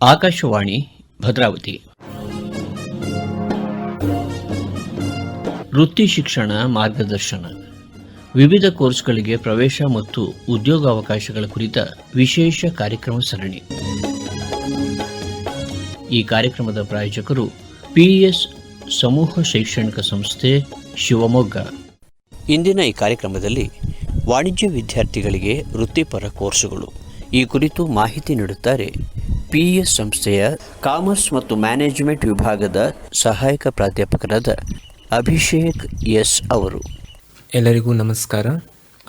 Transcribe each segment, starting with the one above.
ಆಕಾಶವಾಣಿ, ಭದ್ರಾವತಿ. ವೃತ್ತಿ ಶಿಕ್ಷಣ ಮಾರ್ಗದರ್ಶನ. ವಿವಿಧ ಕೋರ್ಸ್ಗಳಿಗೆ ಪ್ರವೇಶ ಮತ್ತು ಉದ್ಯೋಗಾವಕಾಶಗಳ ಕುರಿತ ವಿಶೇಷ ಕಾರ್ಯಕ್ರಮ ಸರಣಿ. ಈ ಕಾರ್ಯಕ್ರಮದ ಪ್ರಾಯೋಜಕರು ಪಿಎಸ್ ಸಮೂಹ ಶೈಕ್ಷಣಿಕ ಸಂಸ್ಥೆ ಶಿವಮೊಗ್ಗ. ಇಂದಿನ ಈ ಕಾರ್ಯಕ್ರಮದಲ್ಲಿ ವಾಣಿಜ್ಯ ವಿದ್ಯಾರ್ಥಿಗಳಿಗೆ ವೃತ್ತಿಪರ ಕೋರ್ಸುಗಳು. ಈ ಕುರಿತು ಮಾಹಿತಿ ನೀಡುತ್ತಾರೆ ಪಿಎಸ್ ಸಂಸ್ಥೆಯ ಕಾಮರ್ಸ್ ಮತ್ತು ಮ್ಯಾನೇಜ್ಮೆಂಟ್ ವಿಭಾಗದ ಸಹಾಯಕ ಪ್ರಾಧ್ಯಾಪಕರಾದ ಅಭಿಷೇಕ್ ಎಸ್ ಅವರು. ಎಲ್ಲರಿಗೂ ನಮಸ್ಕಾರ.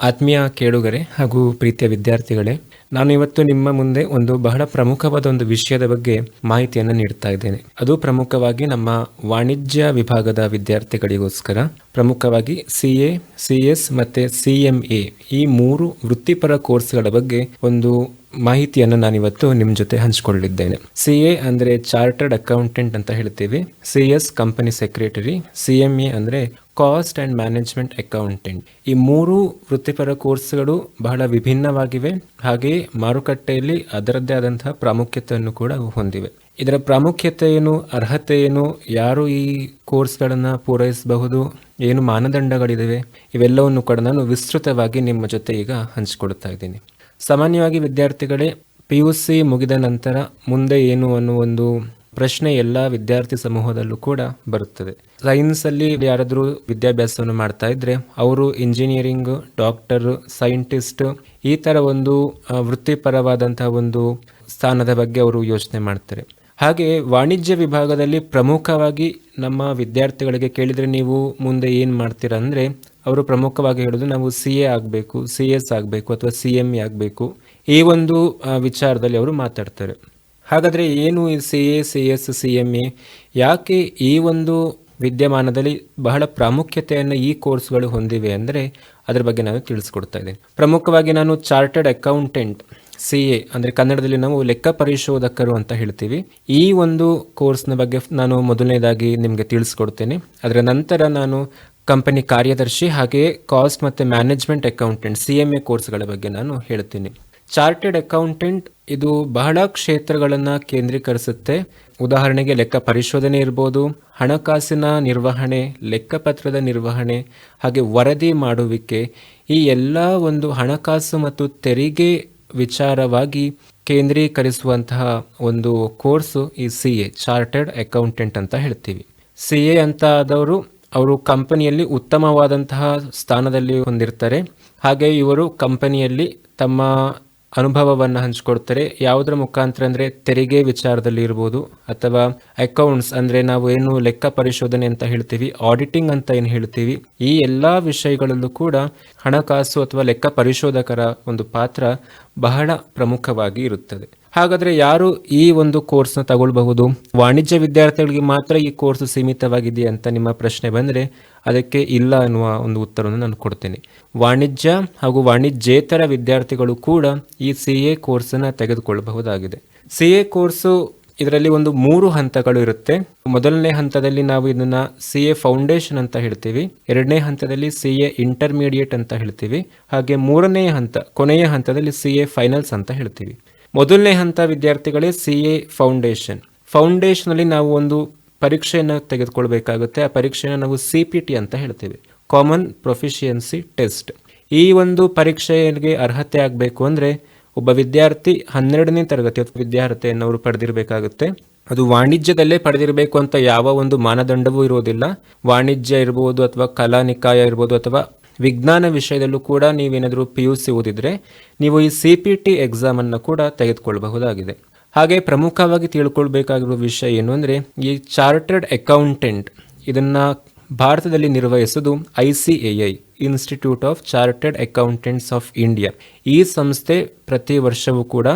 ಆತ್ಮೀಯ ಕೇಳುಗರೆ ಹಾಗೂ ಪ್ರೀತಿಯ ವಿದ್ಯಾರ್ಥಿಗಳೇ, ನಾನು ಇವತ್ತು ನಿಮ್ಮ ಮುಂದೆ ಒಂದು ಬಹಳ ಪ್ರಮುಖವಾದ ಒಂದು ವಿಷಯದ ಬಗ್ಗೆ ಮಾಹಿತಿಯನ್ನು ನೀಡ್ತಾ ಇದ್ದೇನೆ. ಅದು ಪ್ರಮುಖವಾಗಿ ನಮ್ಮ ವಾಣಿಜ್ಯ ವಿಭಾಗದ ವಿದ್ಯಾರ್ಥಿಗಳಿಗೋಸ್ಕರ, ಪ್ರಮುಖವಾಗಿ ಸಿ ಎ, ಸಿ ಎಸ್ ಮತ್ತು ಸಿ ಎಂ ಎ ಈ ಮೂರು ವೃತ್ತಿಪರ ಕೋರ್ಸ್ಗಳ ಬಗ್ಗೆ ಒಂದು ಮಾಹಿತಿಯನ್ನು ನಾನಿವತ್ತು ನಿಮ್ಮ ಜೊತೆ ಹಂಚಿಕೊಳ್ಳಿದ್ದೇನೆ ಸಿ ಎ ಅಂದರೆ ಚಾರ್ಟರ್ಡ್ ಅಕೌಂಟೆಂಟ್ ಅಂತ ಹೇಳ್ತೀವಿ. C S company secretary, C M A ಅಂದರೆ ಕಾಸ್ಟ್ ಆ್ಯಂಡ್ ಮ್ಯಾನೇಜ್ಮೆಂಟ್ ಅಕೌಂಟೆಂಟ್. ಈ ಮೂರು ವೃತ್ತಿಪರ ಕೋರ್ಸ್ಗಳು ಬಹಳ ವಿಭಿನ್ನವಾಗಿವೆ. ಹಾಗೆಯೇ ಮಾರುಕಟ್ಟೆಯಲ್ಲಿ ಅದರದ್ದೇ ಆದಂತಹ ಪ್ರಾಮುಖ್ಯತೆಯನ್ನು ಕೂಡ ಹೊಂದಿವೆ. ಇದರ ಪ್ರಾಮುಖ್ಯತೆ ಏನು, ಅರ್ಹತೆ ಏನು, ಯಾರು ಈ ಕೋರ್ಸ್ಗಳನ್ನು ಪೂರೈಸಬಹುದು, ಏನು ಮಾನದಂಡಗಳಿವೆ ಇವೆಲ್ಲವನ್ನು ಕೂಡ ನಾನು ವಿಸ್ತೃತವಾಗಿ ನಿಮ್ಮ ಜೊತೆ ಈಗ ಹಂಚಿಕೊಡ್ತಾ ಇದ್ದೀನಿ. ಸಾಮಾನ್ಯವಾಗಿ ವಿದ್ಯಾರ್ಥಿಗಳೇ ಪಿ ಯು ಸಿ ಮುಗಿದ ನಂತರ ಮುಂದೆ ಏನು ಅನ್ನೋ ಒಂದು ಪ್ರಶ್ನೆ ಎಲ್ಲ ವಿದ್ಯಾರ್ಥಿ ಸಮೂಹದಲ್ಲೂ ಕೂಡ ಬರುತ್ತದೆ. ಸೈನ್ಸ್ ಅಲ್ಲಿ ಯಾರಾದರೂ ವಿದ್ಯಾಭ್ಯಾಸವನ್ನು ಮಾಡ್ತಾ ಇದ್ರೆ ಅವರು ಇಂಜಿನಿಯರಿಂಗ್ ಡಾಕ್ಟರ್ ಸೈಂಟಿಸ್ಟ್ ಈ ಥರ ಒಂದು ವೃತ್ತಿಪರವಾದಂತಹ ಒಂದು ಸ್ಥಾನದ ಬಗ್ಗೆ ಅವರು ಯೋಚನೆ ಮಾಡ್ತಾರೆ. ಹಾಗೆ ವಾಣಿಜ್ಯ ವಿಭಾಗದಲ್ಲಿ ಪ್ರಮುಖವಾಗಿ ನಮ್ಮ ವಿದ್ಯಾರ್ಥಿಗಳಿಗೆ ಕೇಳಿದರೆ ನೀವು ಮುಂದೆ ಏನು ಮಾಡ್ತೀರಾ ಅಂದರೆ ಅವರು ಪ್ರಮುಖವಾಗಿ ಹೇಳೋದು ನಾವು ಸಿ ಎ ಆಗಬೇಕು, ಸಿ ಎಸ್ ಆಗಬೇಕು ಅಥವಾ ಸಿ ಎಂ ಎ ಆಗಬೇಕು. ಈ ಒಂದು ವಿಚಾರದಲ್ಲಿ ಅವರು ಮಾತಾಡ್ತಾರೆ. ಹಾಗಾದರೆ ಏನು ಈ C A, C S, C M A, ಯಾಕೆ ಈ ಒಂದು ವಿದ್ಯಮಾನದಲ್ಲಿ ಬಹಳ ಪ್ರಾಮುಖ್ಯತೆಯನ್ನು ಈ ಕೋರ್ಸ್ಗಳು ಹೊಂದಿವೆ ಅಂದರೆ ಅದರ ಬಗ್ಗೆ ನಾನು ತಿಳಿಸ್ಕೊಡ್ತಾ ಇದ್ದೇನೆ. ಪ್ರಮುಖವಾಗಿ ನಾನು ಚಾರ್ಟೆಡ್ ಅಕೌಂಟೆಂಟ್, ಸಿ ಎ, ಅಂದರೆ ಕನ್ನಡದಲ್ಲಿ ನಾವು ಲೆಕ್ಕ ಪರಿಶೋಧಕರು ಅಂತ ಹೇಳ್ತೀವಿ. ಈ ಒಂದು ಕೋರ್ಸ್ನ ಬಗ್ಗೆ ನಾನು ಮೊದಲನೇದಾಗಿ ನಿಮಗೆ ತಿಳಿಸ್ಕೊಡ್ತೇನೆ. ಅದರ ನಂತರ ನಾನು ಕಂಪನಿ ಕಾರ್ಯದರ್ಶಿ ಹಾಗೆ ಕಾಸ್ಟ್ ಮತ್ತು management accountant C M A ಕೋರ್ಸ್ಗಳ ಬಗ್ಗೆ ನಾನು ಹೇಳ್ತೀನಿ. ಚಾರ್ಟೆಡ್ ಅಕೌಂಟೆಂಟ್ ಇದು ಬಹಳ ಕ್ಷೇತ್ರಗಳನ್ನು ಕೇಂದ್ರೀಕರಿಸುತ್ತೆ. ಉದಾಹರಣೆಗೆ ಲೆಕ್ಕ ಪರಿಶೋಧನೆ ಇರ್ಬೋದು, ಹಣಕಾಸಿನ ನಿರ್ವಹಣೆ, ಲೆಕ್ಕಪತ್ರದ ನಿರ್ವಹಣೆ, ಹಾಗೆ ವರದಿ ಮಾಡುವಿಕೆ, ಈ ಎಲ್ಲ ಒಂದು ಹಣಕಾಸು ಮತ್ತು ತೆರಿಗೆ ವಿಚಾರವಾಗಿ ಕೇಂದ್ರೀಕರಿಸುವಂತಹ ಒಂದು ಕೋರ್ಸು ಈ ಸಿ ಎ ಚಾರ್ಟರ್ಡ್ ಅಕೌಂಟೆಂಟ್ ಅಂತ ಹೇಳ್ತೀವಿ. ಸಿ ಎ ಅಂತ ಆದವರು ಅವರು ಕಂಪನಿಯಲ್ಲಿ ಉತ್ತಮವಾದಂತಹ ಸ್ಥಾನದಲ್ಲಿ ಹೊಂದಿರ್ತಾರೆ. ಹಾಗೆ ಇವರು ಕಂಪನಿಯಲ್ಲಿ ತಮ್ಮ ಅನುಭವವನ್ನು ಹಂಚಿಕೊಡ್ತಾರೆ. ಯಾವುದರ ಮುಖಾಂತರ ಅಂದರೆ ತೆರಿಗೆ ವಿಚಾರದಲ್ಲಿ ಇರ್ಬೋದು ಅಥವಾ ಅಕೌಂಟ್ಸ್ ಅಂದರೆ ನಾವು ಏನು ಲೆಕ್ಕ ಪರಿಶೋಧನೆ ಅಂತ ಹೇಳ್ತೀವಿ ಆಡಿಟಿಂಗ್ ಅಂತ ಏನು ಹೇಳ್ತೀವಿ, ಈ ಎಲ್ಲ ವಿಷಯಗಳಲ್ಲೂ ಕೂಡ ಹಣಕಾಸು ಅಥವಾ ಲೆಕ್ಕ ಪರಿಶೋಧಕರ ಒಂದು ಪಾತ್ರ ಬಹಳ ಪ್ರಮುಖವಾಗಿ ಇರುತ್ತದೆ. ಹಾಗಾದ್ರೆ ಯಾರು ಈ ಒಂದು ಕೋರ್ಸ್ನ ತಗೊಳ್ಬಹುದು? ವಾಣಿಜ್ಯ ವಿದ್ಯಾರ್ಥಿಗಳಿಗೆ ಮಾತ್ರ ಈ ಕೋರ್ಸ್ ಸೀಮಿತವಾಗಿದೆ ಅಂತ ನಿಮ್ಮ ಪ್ರಶ್ನೆ ಬಂದರೆ ಅದಕ್ಕೆ ಇಲ್ಲ ಅನ್ನುವ ಒಂದು ಉತ್ತರವನ್ನು ನಾನು ಕೊಡ್ತೇನೆ. ವಾಣಿಜ್ಯ ಹಾಗೂ ವಾಣಿಜ್ಯೇತರ ವಿದ್ಯಾರ್ಥಿಗಳು ಕೂಡ ಈ ಸಿ ಎ ಕೋರ್ಸನ್ನು ತೆಗೆದುಕೊಳ್ಳಬಹುದಾಗಿದೆ. ಸಿ ಎ ಕೋರ್ಸು ಇದರಲ್ಲಿ ಒಂದು ಮೂರು ಹಂತಗಳು ಇರುತ್ತೆ. ಮೊದಲನೇ ಹಂತದಲ್ಲಿ ನಾವು ಇದನ್ನ ಸಿ ಎ ಫೌಂಡೇಶನ್ ಅಂತ ಹೇಳ್ತೀವಿ. ಎರಡನೇ ಹಂತದಲ್ಲಿ ಸಿ ಎ ಇಂಟರ್ಮೀಡಿಯೇಟ್ ಅಂತ ಹೇಳ್ತೀವಿ. ಹಾಗೆ ಮೂರನೇ ಹಂತ, ಕೊನೆಯ ಹಂತದಲ್ಲಿ ಸಿ ಎ ಫೈನಲ್ಸ್ ಅಂತ ಹೇಳ್ತೀವಿ. ಮೊದಲನೇ ಹಂತ ವಿದ್ಯಾರ್ಥಿಗಳೇ ಸಿ ಎ ಫೌಂಡೇಶನ್. ಫೌಂಡೇಶನಲ್ಲಿ ನಾವು ಒಂದು ಪರೀಕ್ಷೆಯನ್ನು ತೆಗೆದುಕೊಳ್ಬೇಕಾಗುತ್ತೆ. ಆ ಪರೀಕ್ಷೆಯನ್ನು ನಾವು ಸಿ ಪಿ ಟಿ ಅಂತ ಹೇಳ್ತೇವೆ. ಕಾಮನ್ ಪ್ರೊಫಿಷಿಯನ್ಸಿ ಟೆಸ್ಟ್ ಈ ಒಂದು ಪರೀಕ್ಷೆಗೆ ಅರ್ಹತೆ ಆಗಬೇಕು ಅಂದರೆ ಒಬ್ಬ ವಿದ್ಯಾರ್ಥಿ ಹನ್ನೆರಡನೇ ತರಗತಿ ಅಥವಾ ಅವರು ಪಡೆದಿರಬೇಕಾಗುತ್ತೆ. ಅದು ವಾಣಿಜ್ಯದಲ್ಲೇ ಪಡೆದಿರಬೇಕು ಅಂತ ಯಾವ ಒಂದು ಮಾನದಂಡವೂ ಇರೋದಿಲ್ಲ. ವಾಣಿಜ್ಯ ಇರ್ಬೋದು ಅಥವಾ ಕಲಾ ನಿಕಾಯ ಇರ್ಬೋದು ಅಥವಾ ವಿಜ್ಞಾನ ವಿಷಯದಲ್ಲೂ ಕೂಡ ನೀವೇನಾದರೂ ಪಿ ಯು ಸಿ ಓದಿದರೆ ನೀವು ಈ ಸಿ ಪಿ ಟಿ ಎಕ್ಸಾಮನ್ನು ಕೂಡ ತೆಗೆದುಕೊಳ್ಳಬಹುದಾಗಿದೆ ಹಾಗೆ ಪ್ರಮುಖವಾಗಿ ತಿಳ್ಕೊಳ್ಬೇಕಾಗಿರುವ ವಿಷಯ ಏನು ಅಂದರೆ ಈ ಚಾರ್ಟರ್ಡ್ ಅಕೌಂಟೆಂಟ್ ಇದನ್ನು ಭಾರತದಲ್ಲಿ ನಿರ್ವಹಿಸೋದು I C A I institute of chartered accountants of India ಈ ಸಂಸ್ಥೆ ಪ್ರತಿ ವರ್ಷವೂ ಕೂಡ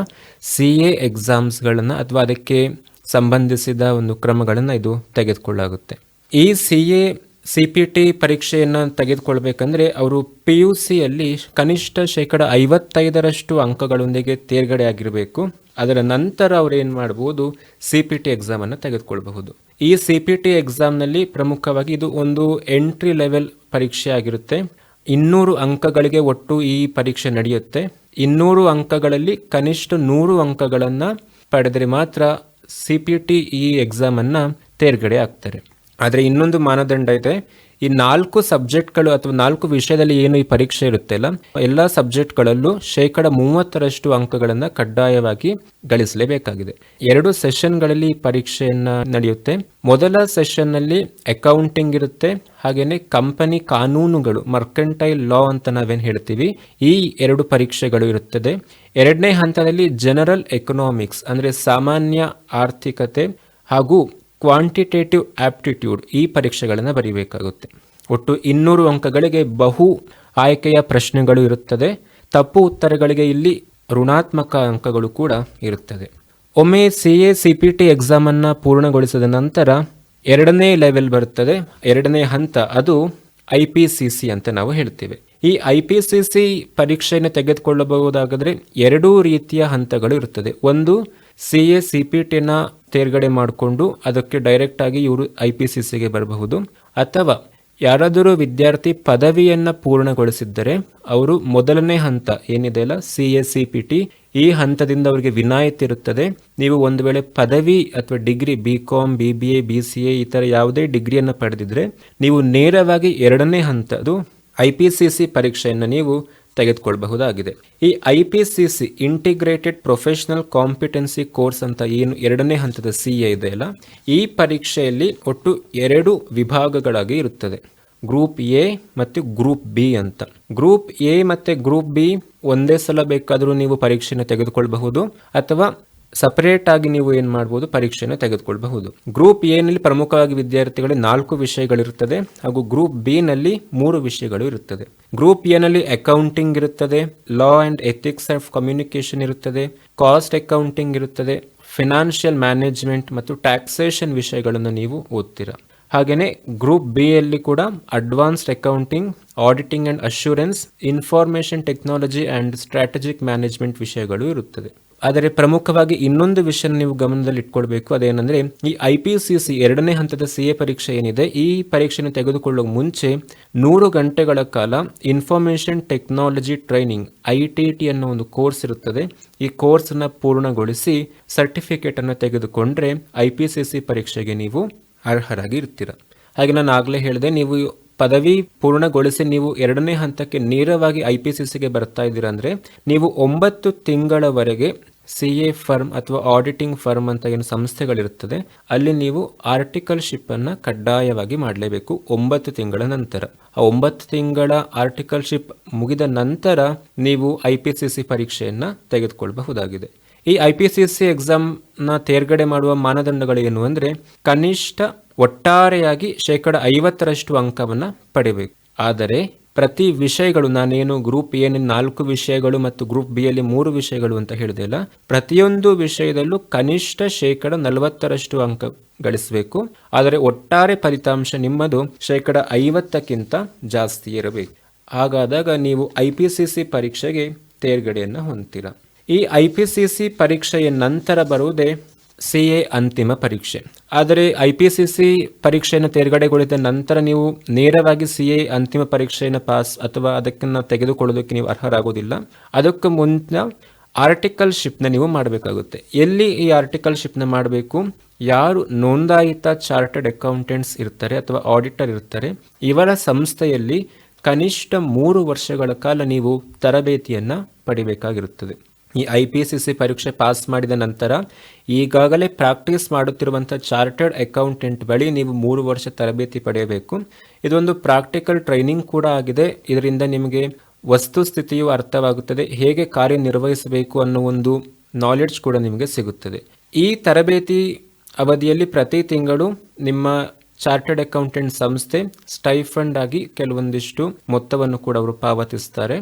ಸಿ ಎ ಎಕ್ಸಾಮ್ಸ್ಗಳನ್ನು ಅಥವಾ ಅದಕ್ಕೆ ಸಂಬಂಧಿಸಿದ ಒಂದು ಕ್ರಮಗಳನ್ನು ಇದು ತೆಗೆದುಕೊಳ್ಳಾಗುತ್ತೆ. ಈ C A C P T ಪರೀಕ್ಷೆಯನ್ನು ತೆಗೆದುಕೊಳ್ಬೇಕಂದ್ರೆ ಅವರು ಪಿ ಯು ಸಿಯಲ್ಲಿ ಕನಿಷ್ಠ ಶೇಕಡ ಐವತ್ತೈದರಷ್ಟು ಅಂಕಗಳೊಂದಿಗೆ ತೇರ್ಗಡೆ ಆಗಿರಬೇಕು ಅದರ ನಂತರ ಅವರು ಏನು ಮಾಡ್ಬೋದು? ಸಿ ಪಿ ಟಿ ಎಕ್ಸಾಮನ್ನು ತೆಗೆದುಕೊಳ್ಬಹುದು. ಈ ಸಿ ಪಿ ಟಿ ಎಕ್ಸಾಮ್ನಲ್ಲಿ ಪ್ರಮುಖವಾಗಿ ಇದು ಒಂದು ಎಂಟ್ರಿ ಲೆವೆಲ್ ಪರೀಕ್ಷೆ ಆಗಿರುತ್ತೆ. ಇನ್ನೂರು ಅಂಕಗಳಿಗೆ ಒಟ್ಟು ಈ ಪರೀಕ್ಷೆ ನಡೆಯುತ್ತೆ. ಇನ್ನೂರು ಅಂಕಗಳಲ್ಲಿ ಕನಿಷ್ಠ ನೂರು ಅಂಕಗಳನ್ನು ಪಡೆದರೆ ಮಾತ್ರ ಸಿ ಪಿ ಟಿ ಈ ಎಕ್ಸಾಮನ್ನು ತೇರ್ಗಡೆ ಆಗ್ತಾರೆ. ಆದರೆ ಇನ್ನೊಂದು ಮಾನದಂಡ ಇದೆ. ಈ ನಾಲ್ಕು ಸಬ್ಜೆಕ್ಟ್ಗಳು ಅಥವಾ ನಾಲ್ಕು ವಿಷಯದಲ್ಲಿ ಏನು ಈ ಪರೀಕ್ಷೆ ಇರುತ್ತೆ ಅಲ್ಲ, ಎಲ್ಲ ಸಬ್ಜೆಕ್ಟ್ಗಳಲ್ಲೂ ಶೇಕಡ ಮೂವತ್ತರಷ್ಟು ಅಂಕಗಳನ್ನು ಕಡ್ಡಾಯವಾಗಿ ಗಳಿಸಲೇಬೇಕಾಗಿದೆ. ಎರಡು ಸೆಷನ್ಗಳಲ್ಲಿ ಈ ಪರೀಕ್ಷೆಯನ್ನ ನಡೆಯುತ್ತೆ. ಮೊದಲ ಸೆಷನ್ನಲ್ಲಿ ಅಕೌಂಟಿಂಗ್ ಇರುತ್ತೆ. ಹಾಗೆಯೇ ಕಂಪನಿ ಕಾನೂನುಗಳು, ಮರ್ಕೆಂಟೈಲ್ ಲಾ ಅಂತ ನಾವೇನು ಹೇಳ್ತೀವಿ, ಈ ಎರಡು ಪರೀಕ್ಷೆಗಳು ಇರುತ್ತದೆ. ಎರಡನೇ ಹಂತದಲ್ಲಿ ಜನರಲ್ ಎಕನಾಮಿಕ್ಸ್, ಅಂದರೆ ಸಾಮಾನ್ಯ ಆರ್ಥಿಕತೆ ಹಾಗೂ ಕ್ವಾಂಟಿಟೇಟಿವ್ ಆಪ್ಟಿಟ್ಯೂಡ್ ಈ ಪರೀಕ್ಷೆಗಳನ್ನು ಬರೀಬೇಕಾಗುತ್ತೆ. ಒಟ್ಟು ಇನ್ನೂರು ಅಂಕಗಳಿಗೆ ಬಹು ಆಯ್ಕೆಯ ಪ್ರಶ್ನೆಗಳು ಇರುತ್ತದೆ. ತಪ್ಪು ಉತ್ತರಗಳಿಗೆ ಇಲ್ಲಿ ಋಣಾತ್ಮಕ ಅಂಕಗಳು ಕೂಡ ಇರುತ್ತದೆ. ಒಮ್ಮೆ C A C P T ಎಕ್ಸಾಮನ್ನು ಪೂರ್ಣಗೊಳಿಸಿದ ನಂತರ ಎರಡನೇ ಲೆವೆಲ್ ಬರುತ್ತದೆ. ಎರಡನೇ ಹಂತ ಅದು ಐ ಪಿ ಸಿ ಸಿ ಅಂತ ನಾವು ಹೇಳ್ತೇವೆ. ಈ ಐ ಪಿ ಸಿ ಸಿ ಪರೀಕ್ಷೆಯನ್ನು ತೆಗೆದುಕೊಳ್ಳಬಹುದಾದರೆ ಎರಡೂ ರೀತಿಯ ಹಂತಗಳು ಇರುತ್ತದೆ. ಒಂದು ಸಿ ಎ ಸಿ ಪಿ ಟಿನ ತೇರ್ಗಡೆ ಮಾಡಿಕೊಂಡು ಅದಕ್ಕೆ ಡೈರೆಕ್ಟ್ ಆಗಿ ಇವರು ಐ ಪಿ ಸಿ ಸಿಗೆ ಬರಬಹುದು. ಅಥವಾ ಯಾರಾದರೂ ವಿದ್ಯಾರ್ಥಿ ಪದವಿಯನ್ನು ಪೂರ್ಣಗೊಳಿಸಿದ್ದರೆ ಅವರು ಮೊದಲನೇ ಹಂತ ಏನಿದೆ ಅಲ್ಲ C A C P T ಈ ಹಂತದಿಂದ ಅವರಿಗೆ ವಿನಾಯಿತಿ ಇರುತ್ತದೆ. ನೀವು ಒಂದು ವೇಳೆ ಪದವಿ ಅಥವಾ degree B com B B A B C A ಈ ಥರ ಯಾವುದೇ ಡಿಗ್ರಿಯನ್ನು ಪಡೆದಿದ್ರೆ ನೀವು ನೇರವಾಗಿ ಎರಡನೇ ಹಂತದು ಐ ಪಿ ಸಿ ಸಿ ಪರೀಕ್ಷೆಯನ್ನು ನೀವು ತೆಗೆದುಕೊಳ್ಬಹುದಾಗಿದೆ. ಈ I P C C integrated professional competency course ಅಂತ ಏನು ಎರಡನೇ ಹಂತದ ಸಿ ಎ ಇದೆ ಅಲ್ಲ? ಈ ಪರೀಕ್ಷೆಯಲ್ಲಿ ಒಟ್ಟು ಎರಡು ವಿಭಾಗಗಳಾಗಿ ಇರುತ್ತದೆ. ಗ್ರೂಪ್ ಎ ಮತ್ತು ಗ್ರೂಪ್ ಬಿ ಅಂತ. ಗ್ರೂಪ್ ಎ ಮತ್ತೆ ಗ್ರೂಪ್ ಬಿ ಒಂದೇ ಸಲ ಬೇಕಾದರೂ ನೀವು ಪರೀಕ್ಷೆಯನ್ನು ತೆಗೆದುಕೊಳ್ಳಬಹುದು ಅಥವಾ ಸಪರೇಟ್ ಆಗಿ ನೀವು ಏನು ಮಾಡ್ಬೋದು, ಪರೀಕ್ಷೆಯನ್ನು ತೆಗೆದುಕೊಳ್ಳಬಹುದು ಗ್ರೂಪ್ ಎ ನಲ್ಲಿ ಪ್ರಮುಖವಾಗಿ ವಿದ್ಯಾರ್ಥಿಗಳ ನಾಲ್ಕು ವಿಷಯಗಳಿರುತ್ತದೆ ಹಾಗೂ ಗ್ರೂಪ್ ಬಿ ನಲ್ಲಿ ಮೂರು ವಿಷಯಗಳು ಇರುತ್ತದೆ. ಗ್ರೂಪ್ ಎ ನಲ್ಲಿ ಅಕೌಂಟಿಂಗ್ ಇರುತ್ತದೆ law and ethics of communication ಇರುತ್ತದೆ ಕಾಸ್ಟ್ ಅಕೌಂಟಿಂಗ್ ಇರುತ್ತದೆ ಫಿನಾನ್ಷಿಯಲ್ ಮ್ಯಾನೇಜ್ಮೆಂಟ್ ಮತ್ತು ಟ್ಯಾಕ್ಸೇಷನ್ ವಿಷಯಗಳನ್ನು ನೀವು ಓದ್ತೀರಾ. ಹಾಗೆಯೇ ಗ್ರೂಪ್ ಬಿ ಯಲ್ಲಿ ಕೂಡ advanced accounting auditing and assurance information technology and strategic management ವಿಷಯಗಳು ಇರುತ್ತದೆ. ಆದರೆ ಪ್ರಮುಖವಾಗಿ ಇನ್ನೊಂದು ವಿಷಯ ನೀವು ಗಮನದಲ್ಲಿ ಇಟ್ಕೊಳ್ಬೇಕು ಅದೇನೆಂದ್ರೆ ಈ ಐ ಪಿ ಸಿ ಸಿ ಎರಡನೇ ಹಂತದ ಸಿ ಎ ಪರೀಕ್ಷೆ ಏನಿದೆ, ಈ ಪರೀಕ್ಷೆಯನ್ನು ತೆಗೆದುಕೊಳ್ಳುವ ಮುಂಚೆ ನೂರು ಗಂಟೆಗಳ ಕಾಲ information technology training, I T T ಅನ್ನೋ ಒಂದು ಕೋರ್ಸ್ ಇರುತ್ತದೆ. ಈ ಕೋರ್ಸನ್ನು ಪೂರ್ಣಗೊಳಿಸಿ ಸರ್ಟಿಫಿಕೇಟ್ ಅನ್ನು ತೆಗೆದುಕೊಂಡ್ರೆ ಐ ಪಿ ಸಿ ಸಿ ಪರೀಕ್ಷೆಗೆ ನೀವು ಅರ್ಹರಾಗಿ ಇರ್ತೀರ. ಹಾಗೆ ನಾನು ಆಗಲೇ ಹೇಳಿದೆ, ನೀವು ಪದವಿ ಪೂರ್ಣಗೊಳಿಸಿ ನೀವು ಎರಡನೇ ಹಂತಕ್ಕೆ ನೇರವಾಗಿ ಐ ಪಿ ಸಿ ಸಿಗೆ ಬರ್ತಾ ಇದ್ದೀರಾ ಅಂದರೆ ನೀವು ಒಂಬತ್ತು ತಿಂಗಳವರೆಗೆ ಸಿ ಎ ಫರ್ಮ್ ಅಥವಾ ಆಡಿಟಿಂಗ್ ಫರ್ಮ್ ಅಂತ ಏನು ಸಂಸ್ಥೆಗಳಿರುತ್ತದೆ, ಅಲ್ಲಿ ನೀವು ಆರ್ಟಿಕಲ್ಶಿಪ್ ಅನ್ನು ಕಡ್ಡಾಯವಾಗಿ ಮಾಡಲೇಬೇಕು ಒಂಬತ್ತು ತಿಂಗಳ ನಂತರ. ಆ ಒಂಬತ್ತು ತಿಂಗಳ ಆರ್ಟಿಕಲ್ಶಿಪ್ ಮುಗಿದ ನಂತರ ನೀವು ಐ ಪಿ ಸಿ ಸಿ ಪರೀಕ್ಷೆಯನ್ನು ತೆಗೆದುಕೊಳ್ಳಬಹುದಾಗಿದೆ ಈ ಐ ಪಿ ಸಿ ಸಿ ಎಕ್ಸಾಮ್ನ ತೇರ್ಗಡೆ ಮಾಡುವ ಮಾನದಂಡಗಳು ಏನು ಅಂದರೆ, ಕನಿಷ್ಠ ಒಟ್ಟಾರೆಯಾಗಿ ಶೇಕಡ ಐವತ್ತರಷ್ಟು ಅಂಕವನ್ನು ಪಡೆಯಬೇಕು ಆದರೆ ಪ್ರತಿ ವಿಷಯಗಳು ನಾನೇನು ಗ್ರೂಪ್ ಎ ನಾಲ್ಕು ವಿಷಯಗಳು ಮತ್ತು ಗ್ರೂಪ್ ಬಿ ಅಲ್ಲಿ ಮೂರು ವಿಷಯಗಳು ಅಂತ ಹೇಳಿದೆ ಅಲ್ಲ? ಪ್ರತಿಯೊಂದು ವಿಷಯದಲ್ಲೂ ಕನಿಷ್ಠ ಶೇಕಡ ನಲವತ್ತರಷ್ಟು ಅಂಕ ಗಳಿಸಬೇಕು. ಆದರೆ ಒಟ್ಟಾರೆ ಫಲಿತಾಂಶ ನಿಮ್ಮದು ಶೇಕಡ ಐವತ್ತಕ್ಕಿಂತ ಜಾಸ್ತಿ ಇರಬೇಕು. ಹಾಗಾದಾಗ ನೀವು ಐ ಪಿ ಸಿ ಸಿ ಪರೀಕ್ಷೆಗೆ ತೇರ್ಗಡೆಯನ್ನು ಹೊಂದಿರ ಈ ಐ ಪಿ ಸಿ ಸಿ ಪರೀಕ್ಷೆಯ ನಂತರ ಬರುವುದೇ ಸಿ ಎ ಅಂತಿಮ ಪರೀಕ್ಷೆ. ಆದರೆ ಐ ಪಿ ಸಿ ಸಿ ಪರೀಕ್ಷೆಯನ್ನು ತೇರ್ಗಡೆಗೊಳಿಸಿದ ನಂತರ ನೀವು ನೇರವಾಗಿ ಸಿ ಎ ಅಂತಿಮ ಪರೀಕ್ಷೆಯನ್ನು ಪಾಸ್ ಅಥವಾ ಅದಕ್ಕನ್ನು ತೆಗೆದುಕೊಳ್ಳೋದಕ್ಕೆ ನೀವು ಅರ್ಹರಾಗೋದಿಲ್ಲ ಅದಕ್ಕೂ ಆರ್ಟಿಕಲ್ ಶಿಪ್ನ ನೀವು ಮಾಡಬೇಕಾಗುತ್ತೆ. ಎಲ್ಲಿ ಈ ಆರ್ಟಿಕಲ್ ಶಿಪ್ನ ಮಾಡಬೇಕು? ಯಾರು ನೋಂದಾಯಿತ ಚಾರ್ಟರ್ಡ್ ಅಕೌಂಟೆಂಟ್ಸ್ ಇರ್ತಾರೆ ಅಥವಾ ಆಡಿಟರ್ ಇರ್ತಾರೆ? ಇವರ ಸಂಸ್ಥೆಯಲ್ಲಿ ಕನಿಷ್ಠ ಮೂರು ವರ್ಷಗಳ ಕಾಲ ನೀವು ತರಬೇತಿಯನ್ನು ಪಡಿಬೇಕಾಗಿರುತ್ತದೆ. ಈ ಐ ಪಿ ಸಿ ಸಿ ಪರೀಕ್ಷೆ ಪಾಸ್ ಮಾಡಿದ ನಂತರ ಈಗಾಗಲೇ ಪ್ರಾಕ್ಟೀಸ್ ಮಾಡುತ್ತಿರುವಂಥ ಚಾರ್ಟರ್ಡ್ ಅಕೌಂಟೆಂಟ್ ಬಳಿ ನೀವು ಮೂರು ವರ್ಷ ತರಬೇತಿ ಪಡೆಯಬೇಕು. ಇದೊಂದು ಪ್ರಾಕ್ಟಿಕಲ್ ಟ್ರೈನಿಂಗ್ ಕೂಡ ಆಗಿದೆ. ಇದರಿಂದ ನಿಮಗೆ ವಸ್ತುಸ್ಥಿತಿಯು ಅರ್ಥವಾಗುತ್ತದೆ. ಹೇಗೆ ಕಾರ್ಯನಿರ್ವಹಿಸಬೇಕು ಅನ್ನೋ ಒಂದು ನಾಲೆಡ್ಜ್ ಕೂಡ ನಿಮಗೆ ಸಿಗುತ್ತದೆ. ಈ ತರಬೇತಿ ಅವಧಿಯಲ್ಲಿ ಪ್ರತಿ ತಿಂಗಳು ನಿಮ್ಮ ಚಾರ್ಟರ್ಡ್ ಅಕೌಂಟೆಂಟ್ ಸಂಸ್ಥೆ ಸ್ಟೈಫಂಡ್ ಆಗಿ ಕೆಲವೊಂದಿಷ್ಟು ಮೊತ್ತವನ್ನು ಕೂಡ ಅವರು ಪಾವತಿಸ್ತಾರೆ.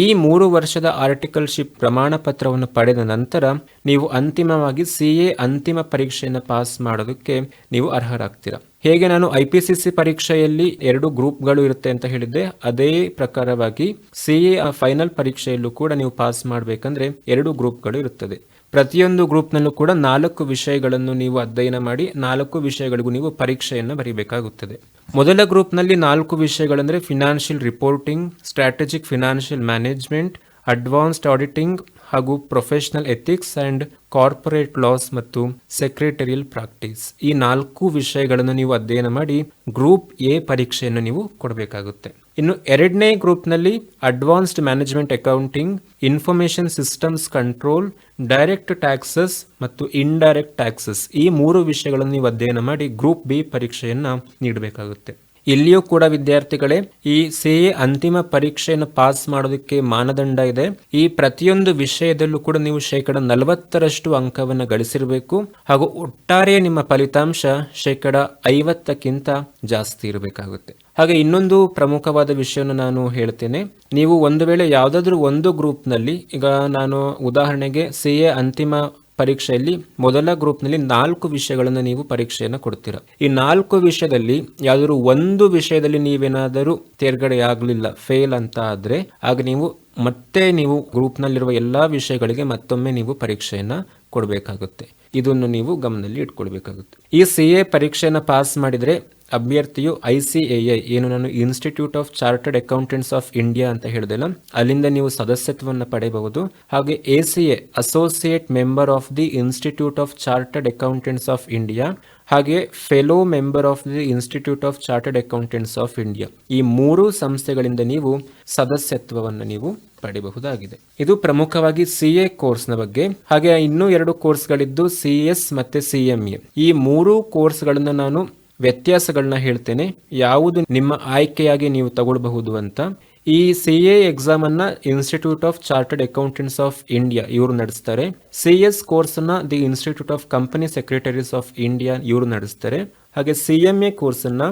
ಈ ಮೂರು ವರ್ಷದ ಆರ್ಟಿಕಲ್ಶಿಪ್ ಪ್ರಮಾಣ ಪತ್ರವನ್ನು ಪಡೆದ ನಂತರ ನೀವು ಅಂತಿಮವಾಗಿ ಸಿ ಎ ಅಂತಿಮ ಪರೀಕ್ಷೆಯನ್ನು ಪಾಸ್ ಮಾಡೋದಕ್ಕೆ ನೀವು ಅರ್ಹರಾಗ್ತೀರಾ. ಹೇಗೆ ನಾನು ಐ ಪಿ ಸಿ ಸಿ ಪರೀಕ್ಷೆಯಲ್ಲಿ ಎರಡು ಗ್ರೂಪ್ಗಳು ಇರುತ್ತೆ ಅಂತ ಹೇಳಿದ್ದೆ, ಅದೇ ಪ್ರಕಾರವಾಗಿ ಸಿ ಎ ಫೈನಲ್ ಪರೀಕ್ಷೆಯಲ್ಲೂ ಕೂಡ ನೀವು ಪಾಸ್ ಮಾಡಬೇಕಂದ್ರೆ ಎರಡು ಗ್ರೂಪ್ಗಳು ಇರುತ್ತದೆ. ಪ್ರತಿಯೊಂದು ಗ್ರೂಪ್ನಲ್ಲೂ ಕೂಡ ನಾಲ್ಕು ವಿಷಯಗಳನ್ನು ನೀವು ಅಧ್ಯಯನ ಮಾಡಿ ನಾಲ್ಕು ವಿಷಯಗಳಿಗೂ ನೀವು ಪರೀಕ್ಷೆಯನ್ನು ಬರೀಬೇಕಾಗುತ್ತದೆ. ಮೊದಲ ಗ್ರೂಪ್ನಲ್ಲಿ ನಾಲ್ಕು ವಿಷಯಗಳಂದರೆ financial reporting, strategic financial management, advanced auditing ಹಾಗೂ professional ethics and corporate laws ಮತ್ತು ಸೆಕ್ರೆಟರಿಯಲ್ ಪ್ರಾಕ್ಟೀಸ್. ಈ ನಾಲ್ಕು ವಿಷಯಗಳನ್ನು ನೀವು ಅಧ್ಯಯನ ಮಾಡಿ ಗ್ರೂಪ್ ಎ ಪರೀಕ್ಷೆಯನ್ನು ನೀವು ಕೊಡಬೇಕಾಗುತ್ತೆ. ಇನ್ನು ಎರಡನೇ ಗ್ರೂಪ್ನಲ್ಲಿ advanced management accounting information systems control, direct taxes ಮತ್ತು ಇಂಡೈರೆಕ್ಟ್ ಟ್ಯಾಕ್ಸಸ್ ಈ ಮೂರು ವಿಷಯಗಳನ್ನು ನೀವು ಅಧ್ಯಯನ ಮಾಡಿ ಗ್ರೂಪ್ ಬಿ ಪರೀಕ್ಷೆಯನ್ನು ನೀಡಬೇಕಾಗುತ್ತೆ. ಇಲ್ಲಿಯೂ ಕೂಡ ವಿದ್ಯಾರ್ಥಿಗಳೇ, ಈ ಸಿ ಎ ಅಂತಿಮ ಪರೀಕ್ಷೆಯನ್ನು ಪಾಸ್ ಮಾಡೋದಕ್ಕೆ ಮಾನದಂಡ ಇದೆ. ಈ ಪ್ರತಿಯೊಂದು ವಿಷಯದಲ್ಲೂ ಕೂಡ ನೀವು ಶೇಕಡ ನಲವತ್ತರಷ್ಟು ಅಂಕವನ್ನು ಗಳಿಸಿರಬೇಕು. ಹಾಗೂ ಒಟ್ಟಾರೆ ನಿಮ್ಮ ಫಲಿತಾಂಶ ಶೇಕಡ ಐವತ್ತಕ್ಕಿಂತ ಜಾಸ್ತಿ ಇರಬೇಕಾಗುತ್ತೆ. ಹಾಗೆ ಇನ್ನೊಂದು ಪ್ರಮುಖವಾದ ವಿಷಯವನ್ನು ನಾನು ಹೇಳ್ತೇನೆ. ನೀವು ಒಂದು ವೇಳೆ ಯಾವುದಾದ್ರೂ ಒಂದು ಗ್ರೂಪ್ನಲ್ಲಿ, ಈಗ ನಾನು ಉದಾಹರಣೆಗೆ ಸಿ ಎ ಅಂತಿಮ ಪರೀಕ್ಷೆಯಲ್ಲಿ ಮೊದಲ ಗ್ರೂಪ್ನಲ್ಲಿ ನಾಲ್ಕು ವಿಷಯಗಳನ್ನು ನೀವು ಪರೀಕ್ಷೆಯನ್ನು ಕೊಡ್ತೀರ. ಈ ನಾಲ್ಕು ವಿಷಯದಲ್ಲಿ ಯಾವ್ದಾದ್ರು ಒಂದು ವಿಷಯದಲ್ಲಿ ನೀವೇನಾದರೂ ತೇರ್ಗಡೆ ಆಗಲಿಲ್ಲ ಫೇಲ್ ಅಂತ ಆದರೆ, ಆಗ ನೀವು ಮತ್ತೆ ನೀವು ಗ್ರೂಪ್ನಲ್ಲಿರುವ ಎಲ್ಲ ವಿಷಯಗಳಿಗೆ ಮತ್ತೊಮ್ಮೆ ನೀವು ಪರೀಕ್ಷೆಯನ್ನು ಕೊಡಬೇಕಾಗುತ್ತೆ. ಇದನ್ನು ನೀವು ಗಮನದಲ್ಲಿ ಇಟ್ಕೊಳ್ಬೇಕಾಗುತ್ತೆ. ಈ ಸಿ ಎ ಪರೀಕ್ಷೆಯನ್ನು ಪಾಸ್ ಮಾಡಿದ್ರೆ ಅಭ್ಯರ್ಥಿಯು ಐ ಸಿ ಎ ಐ ಏನು ನಾನು institute of chartered accountants of India ಅಂತ ಹೇಳಿದೆಲ್ಲ ಅಲ್ಲಿಂದ ನೀವು ಸದಸ್ಯತ್ವವನ್ನು ಪಡೆಯಬಹುದು. ಹಾಗೆ A C A associate member of the institute of chartered accountants of India ಹಾಗೆ fellow member of the institute of chartered accountants of India ಈ ಮೂರು ಸಂಸ್ಥೆಗಳಿಂದ ನೀವು ಸದಸ್ಯತ್ವವನ್ನು ನೀವು ಪಡೆಯಬಹುದಾಗಿದೆ. ಇದು ಪ್ರಮುಖವಾಗಿ ಸಿ ಎ ಕೋರ್ಸ್ನ ಬಗ್ಗೆ. ಹಾಗೆ ಇನ್ನೂ ಎರಡು ಕೋರ್ಸ್ಗಳಿದ್ದು ಸಿ ಎಸ್ ಮತ್ತೆ ಸಿ ಎಂ ಎ. ಈ ಮೂರು ಕೋರ್ಸ್ಗಳನ್ನು ನಾನು ವ್ಯತ್ಯಾಸಗಳನ್ನ ಹೇಳ್ತೇನೆ. ಯಾವುದು ನಿಮ್ಮ ಆಯ್ಕೆಯಾಗಿ ನೀವು ತಗೊಳ್ಬಹುದು ಅಂತ. ಈ ಸಿ ಎ ಎಕ್ಸಾಮ್ ಅನ್ನ institute of chartered accountants of India ಇವರು ನಡೆಸ್ತಾರೆ. ಸಿ ಎಸ್ ಕೋರ್ಸ್ ಅನ್ನ the institute of company secretaries of India ಇವರು ನಡೆಸ್ತಾರೆ. ಹಾಗೆ ಸಿ ಎಂ ಎ ಕೋರ್ಸ್ ಅನ್ನ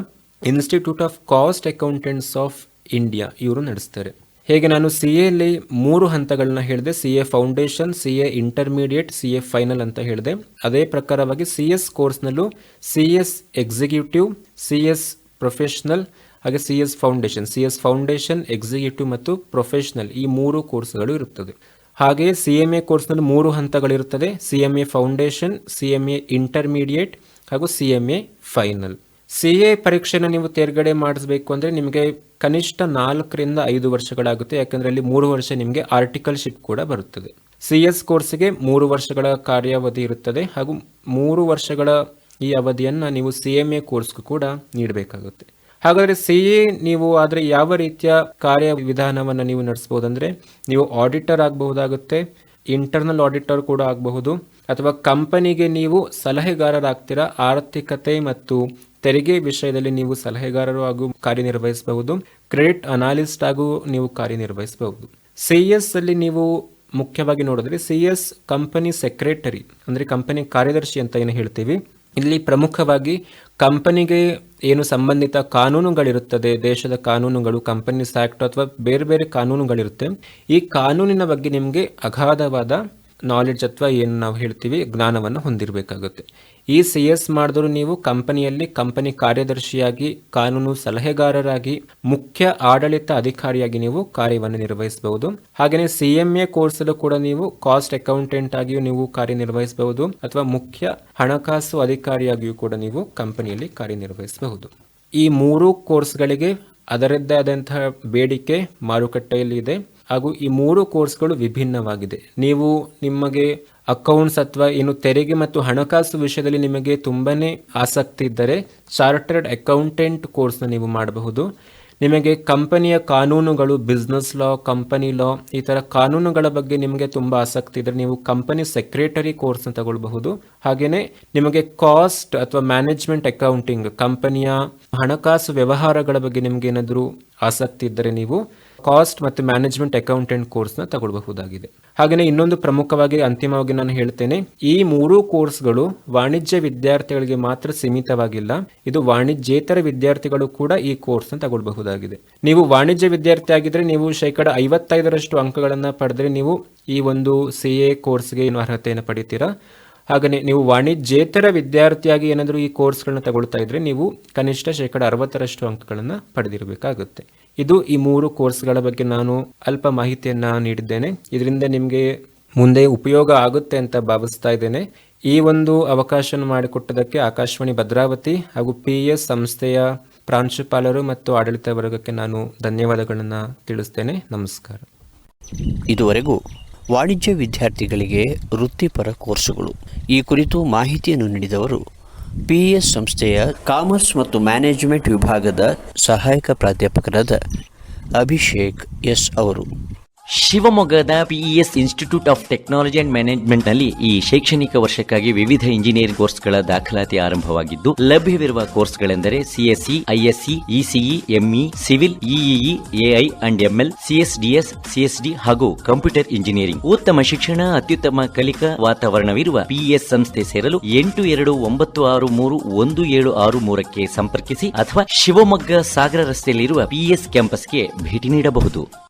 institute of cost accountants of India ಇವರು ನಡೆಸ್ತಾರೆ. ಹೇಗೆ ನಾನು ಸಿ ಎಲ್ಲಿ ಮೂರು ಹಂತಗಳನ್ನ ಹೇಳಿದೆ C A foundation C A intermediate C A final ಅಂತ ಹೇಳಿದೆ. ಅದೇ ಪ್ರಕಾರವಾಗಿ C S ಕೋರ್ಸ್ನಲ್ಲೂ C S executive C S professional ಹಾಗೆ C S foundation C S foundation executive ಮತ್ತು ಪ್ರೊಫೆಷನಲ್ ಈ ಮೂರು ಕೋರ್ಸ್ಗಳು ಇರುತ್ತದೆ. ಹಾಗೆಯೇ ಸಿ ಎಂ ಎ ಕೋರ್ಸ್ನಲ್ಲಿ ಮೂರು ಹಂತಗಳಿರುತ್ತದೆ. C M A foundation C M A intermediate ಹಾಗೂ C M A final C A ಪರೀಕ್ಷೆನ ನೀವು ತೇರ್ಗಡೆ ಮಾಡಿಸ್ಬೇಕು ಅಂದರೆ ನಿಮಗೆ ಕನಿಷ್ಠ ನಾಲ್ಕರಿಂದ ಐದು ವರ್ಷಗಳಾಗುತ್ತೆ. ಯಾಕಂದರೆ ಅಲ್ಲಿ ಮೂರು ವರ್ಷ ನಿಮಗೆ ಆರ್ಟಿಕಲ್ಶಿಪ್ ಕೂಡ ಬರುತ್ತದೆ. ಸಿ ಎಸ್ ಕೋರ್ಸ್ಗೆ ಮೂರು ವರ್ಷಗಳ ಕಾರ್ಯಾವಧಿ ಇರುತ್ತದೆ ಹಾಗೂ ಮೂರು ವರ್ಷಗಳ ಈ ಅವಧಿಯನ್ನು ನೀವು ಸಿ ಎಂ ಎ ಕೋರ್ಸ್ಗೂ ಕೂಡ ನೀಡಬೇಕಾಗುತ್ತೆ. ಹಾಗಾದರೆ ಸಿ ಎ ನೀವು ಆದರೆ ಯಾವ ರೀತಿಯ ಕಾರ್ಯವಿಧಾನವನ್ನು ನೀವು ನಡೆಸ್ಬೋದಂದರೆ ನೀವು ಆಡಿಟರ್ ಆಗಬಹುದಾಗುತ್ತೆ, ಇಂಟರ್ನಲ್ ಆಡಿಟರ್ ಕೂಡ ಆಗಬಹುದು, ಅಥವಾ ಕಂಪನಿಗೆ ನೀವು ಸಲಹೆಗಾರರಾಗ್ತೀರಾ, ಆರ್ಥಿಕತೆ ಮತ್ತು ತೆರಿಗೆ ವಿಷಯದಲ್ಲಿ ನೀವು ಸಲಹೆಗಾರರು ಹಾಗೂ ಕಾರ್ಯನಿರ್ವಹಿಸಬಹುದು. ಕ್ರೆಡಿಟ್ ಅನಾಲಿಸ್ಟ್ ಆಗು ನೀವು ಕಾರ್ಯನಿರ್ವಹಿಸಬಹುದು. ಸಿ ಎಸ್ ಅಲ್ಲಿ ನೀವು ಮುಖ್ಯವಾಗಿ ನೋಡಿದ್ರೆ ಸಿ ಎಸ್ ಕಂಪನಿ ಸೆಕ್ರೆಟರಿ, ಅಂದ್ರೆ ಕಂಪನಿ ಕಾರ್ಯದರ್ಶಿ ಅಂತ ಏನು ಹೇಳ್ತೀವಿ. ಇಲ್ಲಿ ಪ್ರಮುಖವಾಗಿ ಕಂಪನಿಗೆ ಏನು ಸಂಬಂಧಿತ ಕಾನೂನುಗಳಿರುತ್ತದೆ, ದೇಶದ ಕಾನೂನುಗಳು, ಕಂಪನೀಸ್ ಆಕ್ಟ್ ಅಥವಾ ಬೇರೆ ಬೇರೆ ಕಾನೂನುಗಳಿರುತ್ತೆ. ಈ ಕಾನೂನಿನ ಬಗ್ಗೆ ನಿಮಗೆ ಅಗಾಧವಾದ ನಾಲೆಡ್ಜ್ ಅಥವಾ ಏನು ನಾವು ಹೇಳ್ತೀವಿ, ಜ್ಞಾನವನ್ನು ಹೊಂದಿರಬೇಕಾಗುತ್ತೆ. ಈ ಸಿ ಎಸ್ ಮಾಡಿದ್ರು ನೀವು ಕಂಪನಿಯಲ್ಲಿ ಕಂಪನಿ ಕಾರ್ಯದರ್ಶಿಯಾಗಿ, ಕಾನೂನು ಸಲಹೆಗಾರರಾಗಿ, ಮುಖ್ಯ ಆಡಳಿತ ಅಧಿಕಾರಿಯಾಗಿ ನೀವು ಕಾರ್ಯವನ್ನು ನಿರ್ವಹಿಸಬಹುದು. ಹಾಗೆಯೇ ಸಿ ಎಂ ಎ ಕೋರ್ಸಲ್ಲೂ ಕೂಡ ನೀವು ಕಾಸ್ಟ್ ಅಕೌಂಟೆಂಟ್ ಆಗಿಯೂ ನೀವು ಕಾರ್ಯನಿರ್ವಹಿಸಬಹುದು, ಅಥವಾ ಮುಖ್ಯ ಹಣಕಾಸು ಅಧಿಕಾರಿಯಾಗಿಯೂ ಕೂಡ ನೀವು ಕಂಪನಿಯಲ್ಲಿ ಕಾರ್ಯನಿರ್ವಹಿಸಬಹುದು. ಈ ಮೂರು ಕೋರ್ಸ್ಗಳಿಗೆ ಅದರದ್ದೇ ಆದಂತಹ ಬೇಡಿಕೆ ಮಾರುಕಟ್ಟೆಯಲ್ಲಿ ಇದೆ ಹಾಗೂ ಈ ಮೂರು ಕೋರ್ಸ್ಗಳು ವಿಭಿನ್ನವಾಗಿದೆ. ನೀವು ನಿಮಗೆ ಅಕೌಂಟ್ಸ್ ಅಥವಾ ಏನು ತೆರಿಗೆ ಮತ್ತು ಹಣಕಾಸು ವಿಷಯದಲ್ಲಿ ನಿಮಗೆ ತುಂಬಾನೇ ಆಸಕ್ತಿ ಇದ್ದರೆ ಚಾರ್ಟರ್ಡ್ ಅಕೌಂಟೆಂಟ್ ಕೋರ್ಸ್ನ ನೀವು ಮಾಡಬಹುದು. ನಿಮಗೆ ಕಂಪನಿಯ ಕಾನೂನುಗಳು ಬಿಸ್ನೆಸ್ ಲಾ ಕಂಪನಿ ಲಾ ಈ ಥರ ಕಾನೂನುಗಳ ಬಗ್ಗೆ ನಿಮಗೆ ತುಂಬ ಆಸಕ್ತಿ ಇದ್ದರೆ ನೀವು ಕಂಪನಿ ಸೆಕ್ರೆಟರಿ ಕೋರ್ಸ್ನ ತಗೊಳ್ಬಹುದು. ಹಾಗೆಯೇ ನಿಮಗೆ ಕಾಸ್ಟ್ ಅಥವಾ ಮ್ಯಾನೇಜ್ಮೆಂಟ್ ಅಕೌಂಟಿಂಗ್ ಕಂಪನಿಯ ಹಣಕಾಸು ವ್ಯವಹಾರಗಳ ಬಗ್ಗೆ ನಿಮಗೆ ಏನಾದರೂ ಆಸಕ್ತಿ ಇದ್ದರೆ ನೀವು ಕಾಸ್ಟ್ ಮತ್ತು ಮ್ಯಾನೇಜ್ಮೆಂಟ್ ಅಕೌಂಟೆಂಟ್ ಕೋರ್ಸ್ನ ತಗೊಳ್ಬಹುದಾಗಿದೆ. ಹಾಗೆಯೇ ಇನ್ನೊಂದು ಪ್ರಮುಖವಾಗಿ ಅಂತಿಮವಾಗಿ ನಾನು ಹೇಳ್ತೇನೆ, ಈ ಮೂರು ಕೋರ್ಸ್ಗಳು ವಾಣಿಜ್ಯ ವಿದ್ಯಾರ್ಥಿಗಳಿಗೆ ಮಾತ್ರ ಸೀಮಿತವಾಗಿಲ್ಲ, ಇದು ವಾಣಿಜ್ಯೇತರ ವಿದ್ಯಾರ್ಥಿಗಳು ಕೂಡ ಈ ಕೋರ್ಸ್ನ ತಗೊಳ್ಬಹುದಾಗಿದೆ. ನೀವು ವಾಣಿಜ್ಯ ವಿದ್ಯಾರ್ಥಿ ಆಗಿದ್ರೆ ನೀವು ಶೇಕಡ ಐವತ್ತೈದರಷ್ಟು ಅಂಕಗಳನ್ನು ಪಡೆದ್ರೆ ನೀವು ಈ ಒಂದು ಸಿ ಎ ಕೋರ್ಸ್ಗೆ ಏನು ಅರ್ಹತೆಯನ್ನು ಪಡಿತೀರಾ? ಹಾಗೆಯೇ ನೀವು ವಾಣಿಜ್ಯೇತರ ವಿದ್ಯಾರ್ಥಿಯಾಗಿ ಏನಾದರೂ ಈ ಕೋರ್ಸ್ಗಳನ್ನ ತಗೊಳ್ತಾ ಇದ್ರೆ ನೀವು ಕನಿಷ್ಠ ಶೇಕಡ ಅರವತ್ತರಷ್ಟು ಅಂಕಗಳನ್ನು ಪಡೆದಿರಬೇಕಾಗುತ್ತೆ. ಇದು ಈ ಮೂರು ಕೋರ್ಸ್ಗಳ ಬಗ್ಗೆ ನಾನು ಅಲ್ಪ ಮಾಹಿತಿಯನ್ನು ನೀಡಿದ್ದೇನೆ. ಇದರಿಂದ ನಿಮಗೆ ಮುಂದೆ ಉಪಯೋಗ ಆಗುತ್ತೆ ಅಂತ ಭಾವಿಸ್ತಾ ಇದ್ದೇನೆ. ಈ ಒಂದು ಅವಕಾಶ ಮಾಡಿಕೊಟ್ಟದಕ್ಕೆ ಆಕಾಶವಾಣಿ ಭದ್ರಾವತಿ ಹಾಗೂ ಪಿ ಎಸ್ ಸಂಸ್ಥೆಯ ಪ್ರಾಂಶುಪಾಲರು ಮತ್ತು ಆಡಳಿತ ವರ್ಗಕ್ಕೆ ನಾನು ಧನ್ಯವಾದಗಳನ್ನು ತಿಳಿಸ್ತೇನೆ. ನಮಸ್ಕಾರ. ಇದುವರೆಗೂ ವಾಣಿಜ್ಯ ವಿದ್ಯಾರ್ಥಿಗಳಿಗೆ ವೃತ್ತಿಪರ ಕೋರ್ಸುಗಳು. ಈ ಕುರಿತು ಮಾಹಿತಿಯನ್ನು ನೀಡಿದವರು ಪಿಇಎಸ್ ಸಂಸ್ಥೆಯ ಕಾಮರ್ಸ್ ಮತ್ತು ಮ್ಯಾನೇಜ್ಮೆಂಟ್ ವಿಭಾಗದ ಸಹಾಯಕ ಪ್ರಾಧ್ಯಾಪಕರಾದ ಅಭಿಷೇಕ್ ಎಸ್ ಅವರು. ಶಿವಮೊಗ್ಗದ PES institute of technology and ಮ್ಯಾನೇಜ್ಮೆಂಟ್ನಲ್ಲಿ ಈ ಶೈಕ್ಷಣಿಕ ವರ್ಷಕ್ಕಾಗಿ ವಿವಿಧ ಇಂಜಿನಿಯರಿಂಗ್ ಕೋರ್ಸ್ಗಳ ದಾಖಲಾತಿ ಆರಂಭವಾಗಿದ್ದು, ಲಭ್ಯವಿರುವ ಕೋರ್ಸ್ಗಳೆಂದರೆ CSE ISC ECE ME civil EEE AI and ML CSDS CSD ಹಾಗೂ ಕಂಪ್ಯೂಟರ್ ಇಂಜಿನಿಯರಿಂಗ್ ಉತ್ತಮ ಶಿಕ್ಷಣ, ಅತ್ಯುತ್ತಮ ಕಲಿಕಾ ವಾತಾವರಣವಿರುವ ಪಿಇಎಸ್ ಸಂಸ್ಥೆ ಸೇರಲು ಎಂಟು ಎರಡು ಒಂಬತ್ತು ಆರು ಮೂರು ಒಂದು ಏಳು ಆರು ಮೂರಕ್ಕೆ ಸಂಪರ್ಕಿಸಿ ಅಥವಾ ಶಿವಮೊಗ್ಗ ಸಾಗರ ರಸ್ತೆಯಲ್ಲಿರುವ ಪಿಇಎಸ್ ಕ್ಯಾಂಪಸ್ಗೆ ಭೇಟಿ ನೀಡಬಹುದು.